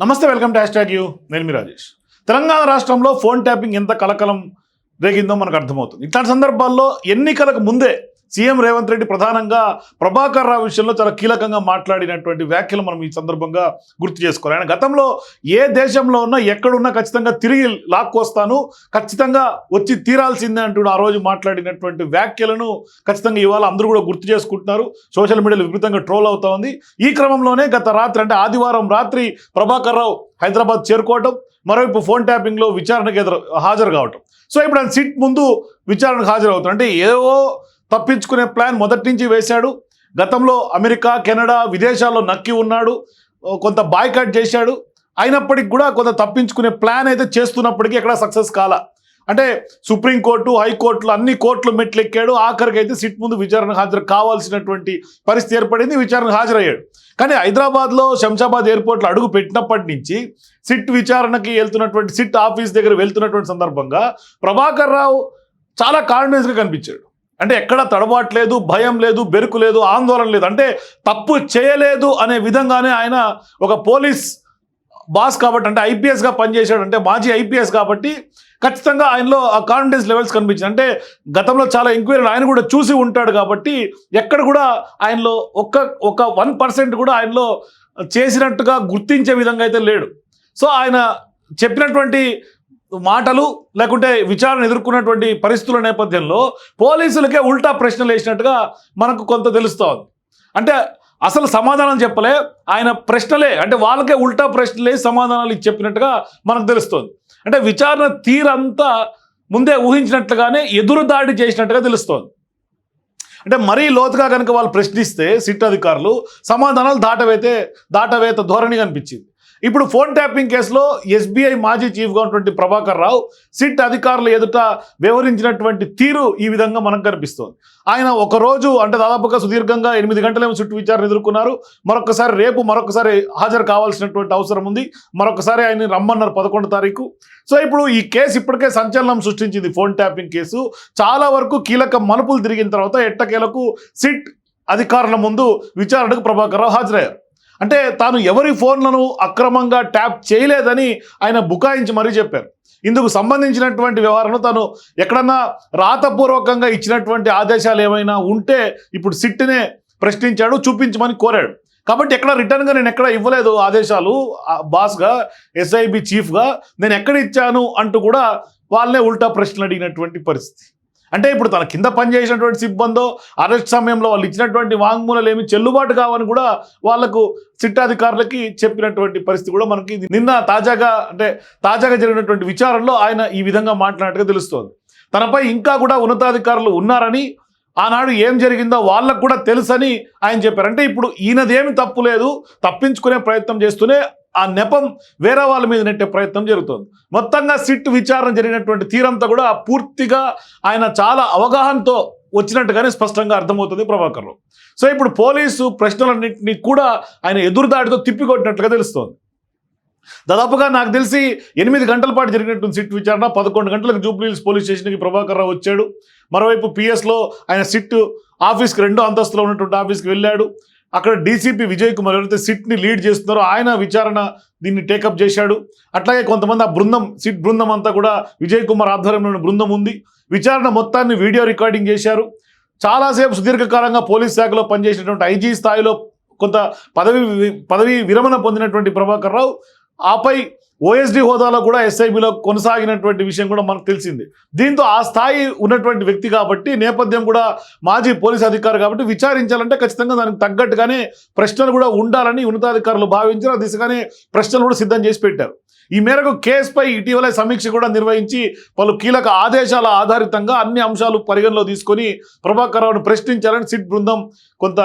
నమస్తే welcome to hashtag U. నేను మీ రాజేష్. తెలంగాణ రాష్ట్రంలో ఫోన్ ట్యాపింగ్ ఎంత కలకలం రేగిందో మనకు అర్థమవుతుంది. ఇట్లాంటి సందర్భాల్లో ఎన్నికలకు ముందే సీఎం రేవంత్ రెడ్డి ప్రధానంగా ప్రభాకర్ రావు విషయంలో చాలా కీలకంగా మాట్లాడినటువంటి వ్యాఖ్యలు మనం ఈ సందర్భంగా గుర్తు చేసుకోవాలి. ఆయన గతంలో ఏ దేశంలో ఉన్నా ఎక్కడున్నా ఖచ్చితంగా తిరిగి లాక్కొస్తాను ఖచ్చితంగా వచ్చి తీరాల్సిందే అంటూ ఆ రోజు మాట్లాడినటువంటి వ్యాఖ్యలను ఖచ్చితంగా ఇవాళ అందరూ కూడా గుర్తు చేసుకుంటున్నారు. సోషల్ మీడియాలో విపరీతంగా ట్రోల్ అవుతా ఉంది. ఈ క్రమంలోనే గత రాత్రి అంటే ఆదివారం రాత్రి ప్రభాకర్ రావు హైదరాబాద్ చేరుకోవటం మరోవైపు ఫోన్ ట్యాపింగ్లో విచారణకు ఎదురు హాజరు కావటం. సో ఇప్పుడు ఆయన సిట్ ముందు విచారణకు హాజరవుతారు అంటే ఏవో తప్పించుకునే ప్లాన్ మొదటి నుంచి వేశాడు. గతంలో అమెరికా కెనడా విదేశాల్లో నక్కి ఉన్నాడు. కొంత బాయ్కాట్ చేశాడు. అయినప్పటికీ కూడా కొంత తప్పించుకునే ప్లాన్ అయితే చేస్తున్నప్పటికీ ఎక్కడ సక్సెస్ కాల. అంటే సుప్రీంకోర్టు హైకోర్టులు అన్ని కోర్టులు మెట్లెక్కాడు. ఆఖరికి అయితే సిట్ ముందు విచారణ హాజరు కావాల్సినటువంటి పరిస్థితి ఏర్పడింది విచారణకు హాజరయ్యాడు. కానీ హైదరాబాద్లో శంషాబాద్ ఎయిర్పోర్ట్లో అడుగు పెట్టినప్పటి నుంచి సిట్ విచారణకి వెళ్తున్నటువంటి సిట్ ఆఫీస్ దగ్గర వెళ్తున్నటువంటి సందర్భంగా ప్రభాకర్ రావు చాలా కాన్ఫిడెన్స్గా కనిపించాడు. అంటే ఎక్కడ తడబాట్లేదు భయం లేదు బెరుకు లేదు ఆందోళన లేదు. అంటే తప్పు చేయలేదు అనే విధంగానే ఆయన ఒక పోలీస్ బాస్ కాబట్టి అంటే ఐపీఎస్గా పనిచేశాడు అంటే మాజీ ఐపీఎస్ కాబట్టి ఖచ్చితంగా ఆయనలో ఆ కాన్ఫిడెన్స్ లెవెల్స్ కనిపించింది. అంటే గతంలో చాలా ఎంక్వైరీలు ఆయన కూడా చూసి ఉంటాడు కాబట్టి ఎక్కడ కూడా ఆయనలో ఒక్క ఒక వన్ పర్సెంట్ కూడా ఆయనలో చేసినట్టుగా గుర్తించే విధంగా అయితే లేడు. సో ఆయన చెప్పినటువంటి మాటలు లేకుంటే విచారణ ఎదుర్కొన్నటువంటి పరిస్థితుల నేపథ్యంలో పోలీసులకే ఉల్టా ప్రశ్నలు వేసినట్టుగా మనకు కొంత తెలుస్తోంది. అంటే అసలు సమాధానం చెప్పలే ఆయన ప్రశ్నలే అంటే వాళ్ళకే ఉల్టా ప్రశ్నలే సమాధానాలు ఇచ్చి చెప్పినట్టుగా మనకు తెలుస్తుంది. అంటే విచారణ తీరంతా ముందే ఊహించినట్లుగానే ఎదురు దాడి చేసినట్టుగా తెలుస్తోంది. అంటే మరీ లోతుగా కనుక వాళ్ళు ప్రశ్నిస్తే సిట్ అధికారులు సమాధానాలు దాటవేతే దాటవేత ధోరణి కనిపించింది. ఇప్పుడు ఫోన్ ట్యాపింగ్ కేసులో ఎస్బీఐ మాజీ చీఫ్గా ఉన్నటువంటి ప్రభాకర్ రావు సిట్ అధికారుల ఎదుట వివరించినటువంటి తీరు ఈ విధంగా మనకు కనిపిస్తోంది. ఆయన ఒక రోజు అంటే దాదాపుగా సుదీర్ఘంగా ఎనిమిది గంటలేమో చుట్టూ విచారణ ఎదుర్కొన్నారు. మరొకసారి రేపు మరొకసారి హాజరు కావాల్సినటువంటి అవసరం ఉంది. మరొకసారి ఆయన రమ్మన్నారు పదకొండు తారీఖు. సో ఇప్పుడు ఈ కేసు ఇప్పటికే సంచలనం సృష్టించింది ఫోన్ ట్యాపింగ్ కేసు. చాలా వరకు కీలక మలుపులు తిరిగిన తర్వాత ఎట్టకేలకు సిట్ అధికారుల ముందు విచారణకు ప్రభాకర్ రావు హాజరయ్యారు. అంటే తాను ఎవరి ఫోన్లను అక్రమంగా ట్యాప్ చేయలేదని ఆయన బుకాయించి మరీ చెప్పారు. ఇందుకు సంబంధించినటువంటి వ్యవహారంలో తాను ఎక్కడన్నా రాతపూర్వకంగా ఇచ్చినటువంటి ఆదేశాలు ఏమైనా ఉంటే ఇప్పుడు సిట్నే ప్రశ్నించాడు చూపించమని కోరాడు. కాబట్టి ఎక్కడ రిటర్న్గా నేను ఎక్కడ ఇవ్వలేదు ఆదేశాలు బాస్గా ఎస్ఐబి చీఫ్గా నేను ఎక్కడ ఇచ్చాను అంటూ కూడా వాళ్ళనే ఉల్టా ప్రశ్నలు అడిగినటువంటి పరిస్థితి. అంటే ఇప్పుడు తన కింద పనిచేసినటువంటి సిబ్బందో అరెస్ట్ సమయంలో వాళ్ళు ఇచ్చినటువంటి వాంగ్మూలాలు ఏమి చెల్లుబాటు కావని కూడా వాళ్ళకు సిట్టాధికారులకి చెప్పినటువంటి పరిస్థితి కూడా మనకి ఇది. నిన్న తాజాగా అంటే తాజాగా జరిగినటువంటి విచారణలో ఆయన ఈ విధంగా మాట్లాడినట్టుగా తెలుస్తోంది. తనపై ఇంకా కూడా ఉన్నతాధికారులు ఉన్నారని ఆనాడు ఏం జరిగిందో వాళ్ళకు కూడా తెలుసని ఆయన చెప్పారు. అంటే ఇప్పుడు ఈయనదేమి తప్పు లేదు తప్పించుకునే ప్రయత్నం చేస్తూనే ఆ నెపం వేరే వాళ్ళ మీద నెట్టే ప్రయత్నం జరుగుతుంది. మొత్తంగా సిట్ విచారణ జరిగినటువంటి తీరంతా కూడా పూర్తిగా ఆయన చాలా అవగాహనతో వచ్చినట్టుగానే స్పష్టంగా అర్థమవుతుంది ప్రభాకర్ సో ఇప్పుడు పోలీసు ప్రశ్నలన్నింటినీ కూడా ఆయన ఎదురుదాడితో తిప్పికొట్టినట్లుగా తెలుస్తోంది. దాదాపుగా నాకు తెలిసి ఎనిమిది గంటల పాటు జరిగినటువంటి సిట్ విచారణ పదకొండు గంటలకు జూబ్లీహిల్స్ పోలీస్ స్టేషన్కి ప్రభాకర్ రావు వచ్చాడు. మరోవైపు పిఎస్లో ఆయన సిట్ ఆఫీస్కి రెండో అంతస్తులో ఉన్నటువంటి ఆఫీస్కి వెళ్ళాడు. అక్కడ డీసీపీ విజయ్ కుమార్ ఎవరైతే సిట్ని లీడ్ చేస్తున్నారో ఆయన విచారణ దీన్ని టేకప్ చేశాడు. అట్లాగే కొంతమంది ఆ బృందం సిట్ బృందం అంతా కూడా విజయ్ కుమార్ ఆధ్వర్యంలోని బృందం ఉంది. విచారణ మొత్తాన్ని వీడియో రికార్డింగ్ చేశారు. చాలాసేపు సుదీర్ఘకాలంగా పోలీస్ శాఖలో పనిచేసినటువంటి ఐజీ స్థాయిలో కొంత పదవి పదవి విరమణ పొందినటువంటి ప్రభాకర్ రావు. ఆపై ఓఎస్డి హోదాలో కూడా ఎస్ఐబిలో కొనసాగినటువంటి విషయం కూడా మనకు తెలిసింది. దీంతో ఆ స్థాయి ఉన్నటువంటి వ్యక్తి కాబట్టి నేపథ్యం కూడా మాజీ పోలీస్ అధికారి కాబట్టి విచారించాలంటే ఖచ్చితంగా దానికి తగ్గట్టుగానే ప్రశ్నలు కూడా ఉండాలని ఉన్నతాధికారులు భావించారు. ఆ దిశగానే ప్రశ్నలు కూడా సిద్ధం చేసి పెట్టారు. ఈ మేరకు కేసుపై ఇటీవల సమీక్ష కూడా నిర్వహించి పలు కీలక ఆదేశాల ఆధారితంగా అన్ని అంశాలు పరిగణలో తీసుకొని ప్రభాకర్ రావును ప్రశ్నించాలని సిట్ బృందం కొంత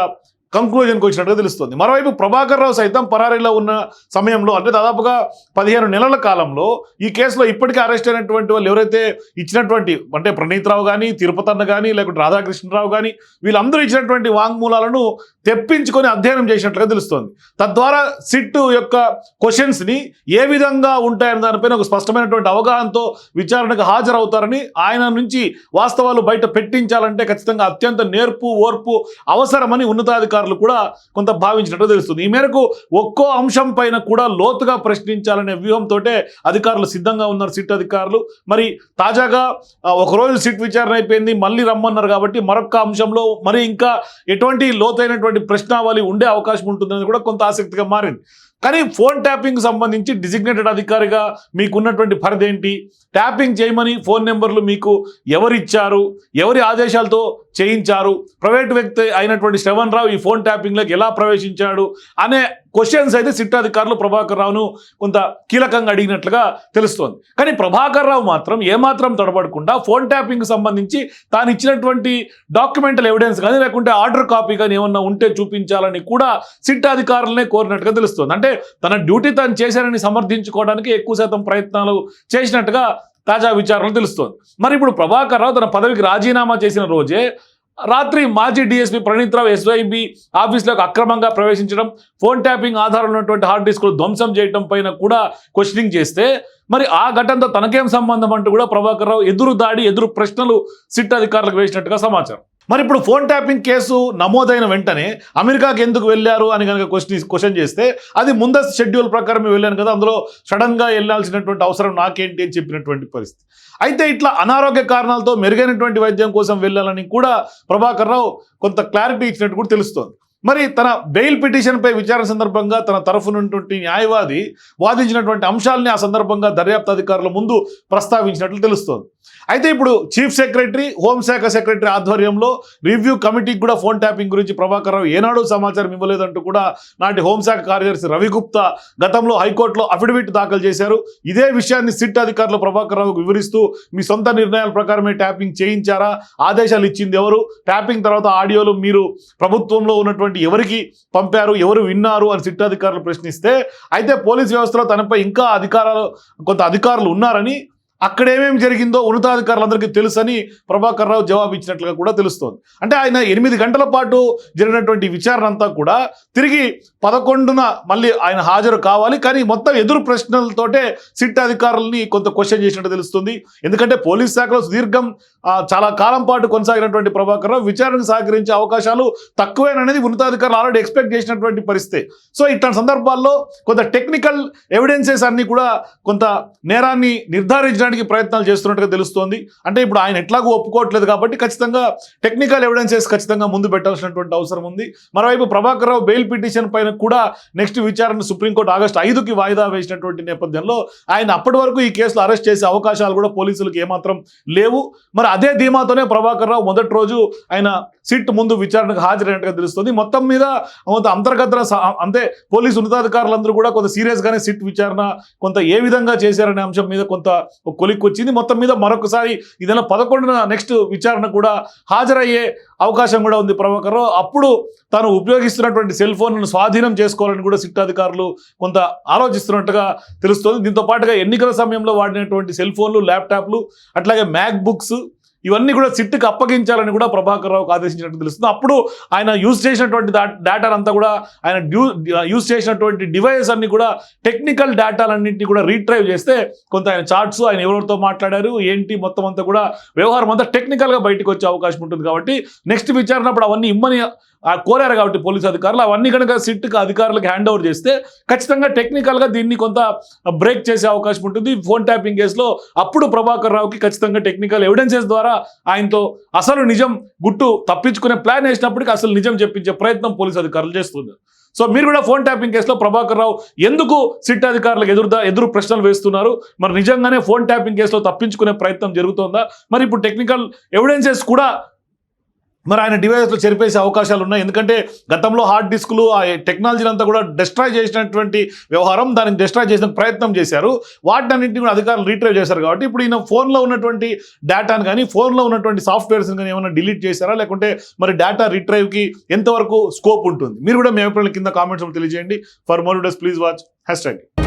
కంక్లూజన్కి వచ్చినట్టుగా తెలుస్తుంది. మరోవైపు ప్రభాకర్ రావు సైతం పరారీలో ఉన్న సమయంలో అంటే దాదాపుగా పదిహేను నెలల కాలంలో ఈ కేసులో ఇప్పటికే అరెస్ట్ అయినటువంటి వాళ్ళు ఎవరైతే ఇచ్చినటువంటి అంటే ప్రణీత్ రావు కానీ తిరుపతన్న కానీ లేకుంటే రాధాకృష్ణరావు కానీ వీళ్ళందరూ ఇచ్చినటువంటి వాంగ్మూలాలను తెప్పించుకొని అధ్యయనం చేసినట్లుగా తెలుస్తోంది. తద్వారా సిట్ యొక్క క్వశ్చన్స్ని ఏ విధంగా ఉంటాయని దానిపైన ఒక స్పష్టమైనటువంటి అవగాహనతో విచారణకు హాజరవుతారని ఆయన నుంచి వాస్తవాలు బయట పెట్టించాలంటే ఖచ్చితంగా అత్యంత నేర్పు ఓర్పు అవసరమని ఉన్నతాధికారులు అధికారులు కూడా కొంత భావించినట్టు తెలుస్తుంది. ఈ మేరకు ఒక్కో అంశం పైన కూడా లోతుగా ప్రశ్నించాలనే వ్యూహంతో అధికారులు సిద్ధంగా ఉన్నారు సిట్ అధికారులు. మరి తాజాగా ఒకరోజు సిట్ విచారణ అయిపోయింది మళ్ళీ రమ్మన్నారు కాబట్టి మరొక అంశంలో మరి ఇంకా ఎటువంటి లోతైనటువంటి ప్రశ్నావళి ఉండే అవకాశం ఉంటుందని కూడా కొంత ఆసక్తిగా మారింది. కానీ ఫోన్ ట్యాపింగ్ సంబంధించి డిజిగ్నేటెడ్ అధికారిగా మీకున్నటువంటి పరిధి ఏంటి? ట్యాపింగ్ చేయమని ఫోన్ నెంబర్లు మీకు ఎవరిచ్చారు? ఎవరి ఆదేశాలతో చేయించారు. ప్రైవేట్ వ్యక్తి అయినటువంటి శ్రవణ్ రావు ఈ ఫోన్ ట్యాపింగ్లోకి ఎలా ప్రవేశించాడు అనే క్వశ్చన్స్ అయితే సిట్ అధికారులు ప్రభాకర్ రావును కొంత కీలకంగా అడిగినట్లుగా తెలుస్తోంది. కానీ ప్రభాకర్ రావు మాత్రం ఏమాత్రం తొడబడకుండా ఫోన్ ట్యాపింగ్ సంబంధించి తాను ఇచ్చినటువంటి డాక్యుమెంటల్ ఎవిడెన్స్ కానీ లేకుంటే ఆర్డర్ కాపీ కానీ ఏమన్నా ఉంటే చూపించాలని కూడా సిట్ అధికారులనే కోరినట్టుగా తెలుస్తోంది. అంటే తన డ్యూటీ తాను చేశారని సమర్థించుకోవడానికి ఎక్కువ శాతం ప్రయత్నాలు చేసినట్టుగా తాజా విచారణలు తెలుస్తోంది. మరి ఇప్పుడు ప్రభాకర్ రావు తన పదవికి రాజీనామా చేసిన రోజే రాత్రి మాజీ డీఎస్పీ ప్రణీత్ రావు ఎస్వైబి ఆఫీస్లోకి అక్రమంగా ప్రవేశించడం ఫోన్ ట్యాపింగ్ ఆధారంలో ఉన్నటువంటి హార్డ్ డిస్క్లు ధ్వంసం చేయడం పైన కూడా క్వశ్చనింగ్ చేస్తే మరి ఆ ఘటనతో తనకేం సంబంధం అంటూ కూడా ప్రభాకర్ రావు ఎదురు దాడి ఎదురు ప్రశ్నలు సిట్ అధికారులకు వేసినట్టుగా సమాచారం. మరి ఇప్పుడు ఫోన్ ట్యాపింగ్ కేసు నమోదైన వెంటనే అమెరికాకి ఎందుకు వెళ్ళారు అని కనుక క్వశ్చన్ క్వశ్చన్ చేస్తే అది ముందస్తు షెడ్యూల్ ప్రకారం వెళ్ళాను కదా అందులో సడన్గా వెళ్ళాల్సినటువంటి అవసరం నాకేంటి అని చెప్పినటువంటి పరిస్థితి. అయితే ఇట్లా అనారోగ్య కారణాలతో మెరుగైనటువంటి వైద్యం కోసం వెళ్ళాలని కూడా ప్రభాకర్ రావు కొంత క్లారిటీ ఇచ్చినట్టు కూడా తెలుస్తోంది. మరి తన బెయిల్ పిటిషన్పై విచారణ సందర్భంగా తన తరఫునటువంటి న్యాయవాది వాదించినటువంటి అంశాలని ఆ సందర్భంగా దర్యాప్తు అధికారుల ముందు ప్రస్తావించినట్లు తెలుస్తోంది. అయితే ఇప్పుడు చీఫ్ సెక్రటరీ హోంశాఖ సెక్రటరీ ఆధ్వర్యంలో రివ్యూ కమిటీకి కూడా ఫోన్ ట్యాపింగ్ గురించి ప్రభాకర్ రావు ఏనాడు సమాచారం ఇవ్వలేదంటూ కూడా నాటి హోంశాఖ కార్యదర్శి రవిగుప్తా గతంలో హైకోర్టులో అఫిడవిట్ దాఖలు చేశారు. ఇదే విషయాన్ని సిట్ అధికారులు ప్రభాకర్ రావుకు వివరిస్తూ మీ సొంత నిర్ణయాల ప్రకారమే ట్యాపింగ్ చేయించారా? ఆదేశాలు ఇచ్చింది ఎవరు? ట్యాపింగ్ తర్వాత ఆడియోలు మీరు ప్రభుత్వంలో ఉన్నటువంటి ఎవరికి పంపారు? ఎవరు విన్నారు? అని సిట్ అధికారులు ప్రశ్నిస్తే అయితే పోలీస్ వ్యవస్థలో తనపై ఇంకా అధికారాలు కొంత అధికారులు ఉన్నారని అక్కడ ఏమేమి జరిగిందో ఉన్నతాధికారులందరికీ తెలుసని ప్రభాకర్ రావు జవాబు ఇచ్చినట్లుగా కూడా తెలుస్తోంది. అంటే ఆయన ఎనిమిది గంటల పాటు జరిగినటువంటి విచారణ అంతా కూడా తిరిగి పదకొండున మళ్ళీ ఆయన హాజరు కావాలి. కానీ మొత్తం ఎదురు ప్రశ్నలతోటే సిట్ అధికారులని కొంత క్వశ్చన్ చేసినట్టు తెలుస్తుంది. ఎందుకంటే పోలీస్ శాఖలో సుదీర్ఘం చాలా కాలం పాటు కొనసాగినటువంటి ప్రభాకర్ రావు విచారణకు సహకరించే అవకాశాలు తక్కువేననేది ఉన్నతాధికారులు ఆల్రెడీ ఎక్స్పెక్ట్ చేసినటువంటి పరిస్థితి. సో ఇట్లాంటి సందర్భాల్లో కొంత టెక్నికల్ ఎవిడెన్సెస్ అన్ని కూడా కొంత నేరాన్ని నిర్ధారించడానికి ప్రయత్నాలు చేస్తున్నట్టుగా తెలుస్తోంది. అంటే ఇప్పుడు ఆయన ఎట్లాగూ ఒప్పుకోవట్లేదు కాబట్టి ఖచ్చితంగా టెక్నికల్ ఎవిడెన్సెస్ ఖచ్చితంగా ముందు పెట్టాల్సినటువంటి అవసరం ఉంది. మరోవైపు ప్రభాకర్ రావు బెయిల్ పిటిషన్ పైన కూడా నెక్స్ట్ విచారణ సుప్రీంకోర్టు ఆగస్టు ఐదుకి వాయిదా వేసినటువంటి నేపథ్యంలో ఆయన అప్పటి వరకు ఈ కేసులో అరెస్ట్ చేసే అవకాశాలు కూడా పోలీసులకు ఏమాత్రం లేవు. మరి అదే ధీమాతోనే ప్రభాకర్ రావు మొదటి రోజు ఆయన సిట్ ముందు విచారణకు హాజరైనట్టుగా తెలుస్తుంది. మొత్తం మీద కొంత అంతర్గత అంతే పోలీసు ఉన్నతాధికారులందరూ కూడా కొంత సీరియస్గానే సిట్ విచారణ కొంత ఏ విధంగా చేశారనే అంశం మీద కొంత కొలిక్కి వచ్చింది మొత్తం మీద మరొకసారి ఈ పదకొండున నెక్స్ట్ విచారణ కూడా హాజరయ్యే అవకాశం కూడా ఉంది ప్రభాకర్ అప్పుడు తాను ఉపయోగిస్తున్నటువంటి సెల్ ఫోన్ను స్వాధీనం చేసుకోవాలని కూడా సిట్ అధికారులు కొంత ఆలోచిస్తున్నట్టుగా తెలుస్తుంది. దీంతో పాటుగా ఎన్నికల సమయంలో వాడినటువంటి సెల్ ఫోన్లు ల్యాప్టాప్లు అట్లాగే మ్యాక్ బుక్స్ ఇవన్నీ కూడా సిట్కి అప్పగించాలని కూడా ప్రభాకర్ రావుకు ఆదేశించినట్టు తెలుస్తుంది. అప్పుడు ఆయన యూజ్ చేసినటువంటి డేటా అంతా కూడా ఆయన డ్యూ యూజ్ చేసినటువంటి డివైస్ అన్ని కూడా టెక్నికల్ డేటాలన్నింటినీ కూడా రీట్రైవ్ చేస్తే కొంత ఆయన చార్ట్స్ ఆయన ఎవరితో మాట్లాడారు ఏంటి మొత్తం అంతా కూడా వ్యవహారం అంతా టెక్నికల్గా బయటకు వచ్చే అవకాశం ఉంటుంది కాబట్టి నెక్స్ట్ విచారణ అప్పుడు అవన్నీ ఇమ్మని కోరారు కాబట్టి పోలీసు అధికారులు అవన్నీ కనుక సిట్కి అధికారులకు హ్యాండ్ ఓవర్ చేస్తే ఖచ్చితంగా టెక్నికల్గా దీన్ని కొంత బ్రేక్ చేసే అవకాశం ఉంటుంది. ఫోన్ ట్యాపింగ్ కేసులో అప్పుడు ప్రభాకర్ రావుకి ఖచ్చితంగా టెక్నికల్ ఎవిడెన్సెస్ ద్వారా ఆయనతో అసలు నిజం గుట్టు తప్పించుకునే ప్లాన్ వేసినప్పటికీ అసలు నిజం చెప్పించే ప్రయత్నం పోలీసు అధికారులు చేస్తున్నారు. సో మీరు కూడా ఫోన్ ట్యాపింగ్ కేసులో ప్రభాకర్ రావు ఎందుకు సిట్ అధికారులకు ఎదురు ఎదురు ప్రశ్నలు వేస్తున్నారు? మరి నిజంగానే ఫోన్ ట్యాపింగ్ కేసులో తప్పించుకునే ప్రయత్నం జరుగుతోందా? మరి ఇప్పుడు టెక్నికల్ ఎవిడెన్సెస్ కూడా మరి ఆయన డివైస్లో చెరిపేసే అవకాశాలు ఉన్నాయి. ఎందుకంటే గతంలో హార్డ్ డిస్క్లు ఆ టెక్నాలజీని అంతా కూడా డిస్ట్రాయ్ చేసినటువంటి వ్యవహారం దానికి డిస్ట్రాయ్ చేసిన ప్రయత్నం చేశారు. వాటినన్నింటినీ కూడా అధికారులు రీట్రైవ్ చేశారు కాబట్టి ఇప్పుడు ఈయన ఫోన్లో ఉన్నటువంటి డేటాను కానీ ఫోన్లో ఉన్నటువంటి సాఫ్ట్వేర్స్ని కానీ ఏమైనా డిలీట్ చేశారా? లేకుంటే మరి డేటా రిట్రైవ్కి ఎంతవరకు స్కోప్ ఉంటుంది? మీరు కూడా మీ అభిప్రాయాల కింద కామెంట్స్ తెలియజేయండి. ఫర్ మోర్ డస్ ప్లీజ్ వాచ్ హ్యాష్ ట్యాగ్